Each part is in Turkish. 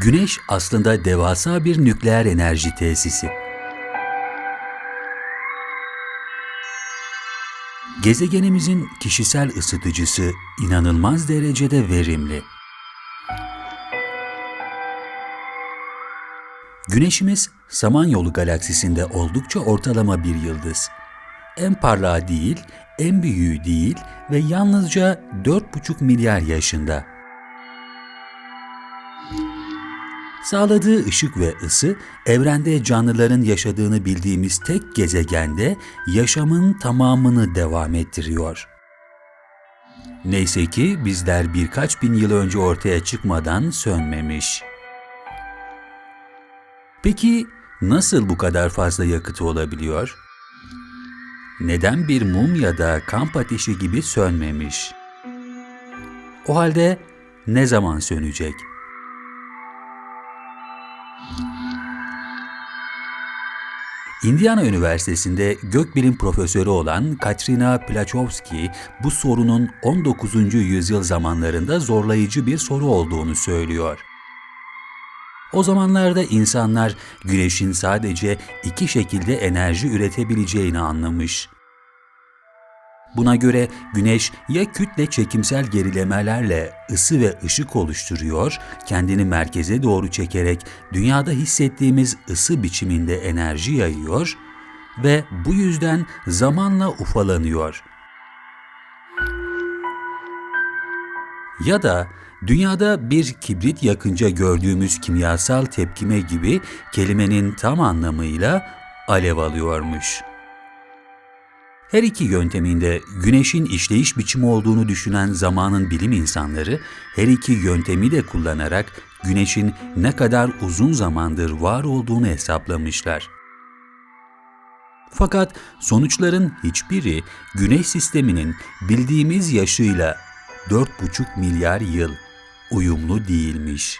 Güneş aslında devasa bir nükleer enerji tesisi. Gezegenimizin kişisel ısıtıcısı inanılmaz derecede verimli. Güneşimiz Samanyolu galaksisinde oldukça ortalama bir yıldız. En parlağı değil, en büyüğü değil ve yalnızca 4,5 milyar yaşında. Sağladığı ışık ve ısı, evrende canlıların yaşadığını bildiğimiz tek gezegende yaşamın tamamını devam ettiriyor. Neyse ki bizler birkaç bin yıl önce ortaya çıkmadan sönmemiş. Peki nasıl bu kadar fazla yakıtı olabiliyor? Neden bir mum ya da kamp ateşi gibi sönmemiş? O halde ne zaman sönecek? Indiana Üniversitesi'nde gökbilim profesörü olan Katrina Plachowski bu sorunun 19. yüzyıl zamanlarında zorlayıcı bir soru olduğunu söylüyor. O zamanlarda insanlar güneşin sadece iki şekilde enerji üretebileceğini anlamış. Buna göre güneş ya kütle çekimsel gerilemelerle ısı ve ışık oluşturuyor, kendini merkeze doğru çekerek dünyada hissettiğimiz ısı biçiminde enerji yayıyor ve bu yüzden zamanla ufalanıyor. Ya da dünyada bir kibrit yakınca gördüğümüz kimyasal tepkime gibi kelimenin tam anlamıyla alev alıyormuş. Her iki yönteminde güneşin işleyiş biçimi olduğunu düşünen zamanın bilim insanları her iki yöntemi de kullanarak güneşin ne kadar uzun zamandır var olduğunu hesaplamışlar. Fakat sonuçların hiçbiri güneş sisteminin bildiğimiz yaşıyla 4,5 milyar yıl uyumlu değilmiş.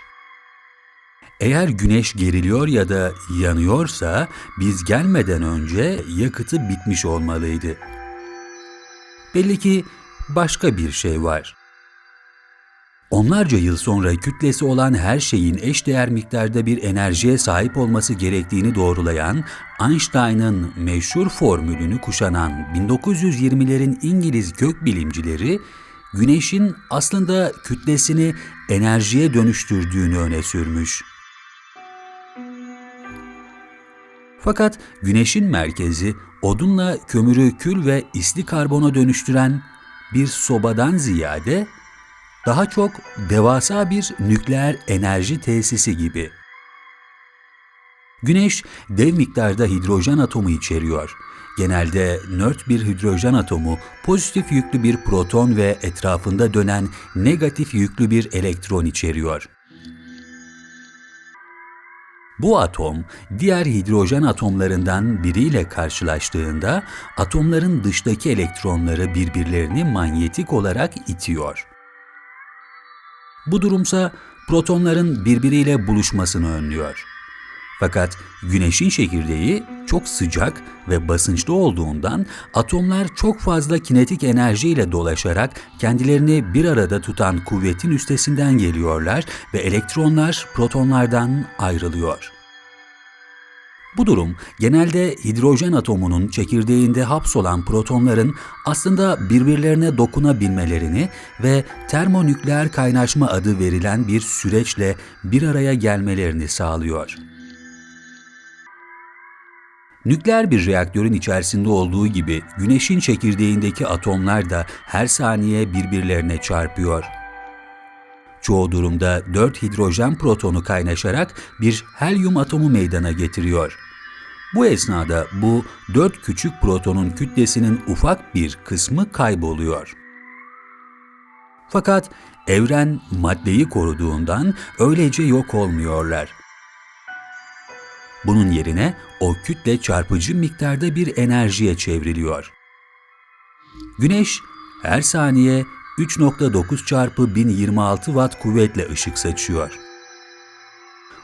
Eğer güneş geriliyor ya da yanıyorsa biz gelmeden önce yakıtı bitmiş olmalıydı. Belli ki başka bir şey var. Onlarca yıl sonra kütlesi olan her şeyin eşdeğer miktarda bir enerjiye sahip olması gerektiğini doğrulayan Einstein'ın meşhur formülünü kuşanan 1920'lerin İngiliz gökbilimcileri Güneşin aslında kütlesini enerjiye dönüştürdüğünü öne sürmüş. Fakat güneşin merkezi odunla kömürü kül ve isli karbona dönüştüren bir sobadan ziyade daha çok devasa bir nükleer enerji tesisi gibi. Güneş dev miktarda hidrojen atomu içeriyor. Genelde nört bir hidrojen atomu pozitif yüklü bir proton ve etrafında dönen negatif yüklü bir elektron içeriyor. Bu atom diğer hidrojen atomlarından biriyle karşılaştığında atomların dıştaki elektronları birbirlerini manyetik olarak itiyor. Bu durumsa protonların birbiriyle buluşmasını önlüyor. Fakat güneşin çekirdeği çok sıcak ve basınçlı olduğundan atomlar çok fazla kinetik enerjiyle dolaşarak kendilerini bir arada tutan kuvvetin üstesinden geliyorlar ve elektronlar protonlardan ayrılıyor. Bu durum genelde hidrojen atomunun çekirdeğinde hapsolan protonların aslında birbirlerine dokunabilmelerini ve termonükleer kaynaşma adı verilen bir süreçle bir araya gelmelerini sağlıyor. Nükleer bir reaktörün içerisinde olduğu gibi güneşin çekirdeğindeki atomlar da her saniye birbirlerine çarpıyor. Çoğu durumda 4 hidrojen protonu kaynaşarak bir helyum atomu meydana getiriyor. Bu esnada bu 4 küçük protonun kütlesinin ufak bir kısmı kayboluyor. Fakat evren maddeyi koruduğundan öylece yok olmuyorlar. Bunun yerine o kütle çarpıcı miktarda bir enerjiye çevriliyor. Güneş her saniye 3.9 çarpı 1026 watt kuvvetle ışık saçıyor.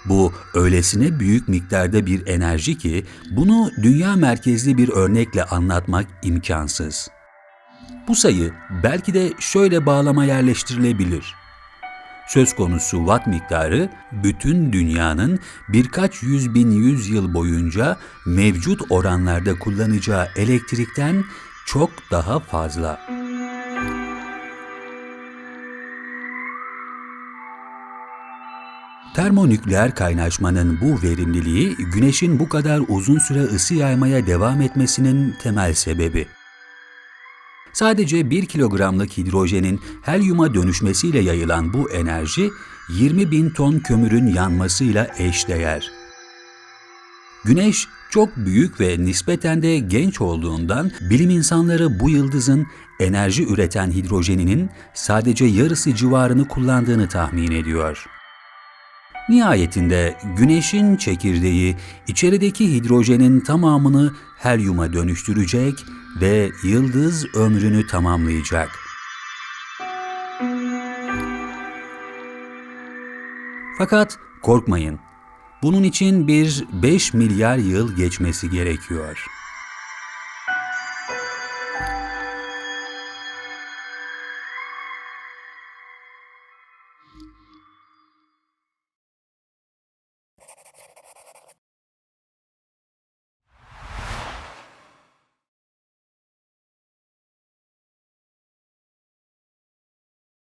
Bu öylesine büyük miktarda bir enerji ki bunu dünya merkezli bir örnekle anlatmak imkansız. Bu sayı belki de şöyle bağlama yerleştirilebilir. Söz konusu watt miktarı bütün dünyanın birkaç yüz bin yüzyıl boyunca mevcut oranlarda kullanacağı elektrikten çok daha fazla. Termonükleer kaynaşmanın bu verimliliği güneşin bu kadar uzun süre ısı yaymaya devam etmesinin temel sebebi. Sadece 1 kilogramlık hidrojenin helyuma dönüşmesiyle yayılan bu enerji 20 bin ton kömürün yanmasıyla eşdeğer. Güneş çok büyük ve nispeten de genç olduğundan bilim insanları bu yıldızın enerji üreten hidrojeninin sadece yarısı civarını kullandığını tahmin ediyor. Nihayetinde güneşin çekirdeği içerideki hidrojenin tamamını helyuma dönüştürecek ve yıldız ömrünü tamamlayacak. Fakat korkmayın. Bunun için bir 5 milyar yıl geçmesi gerekiyor.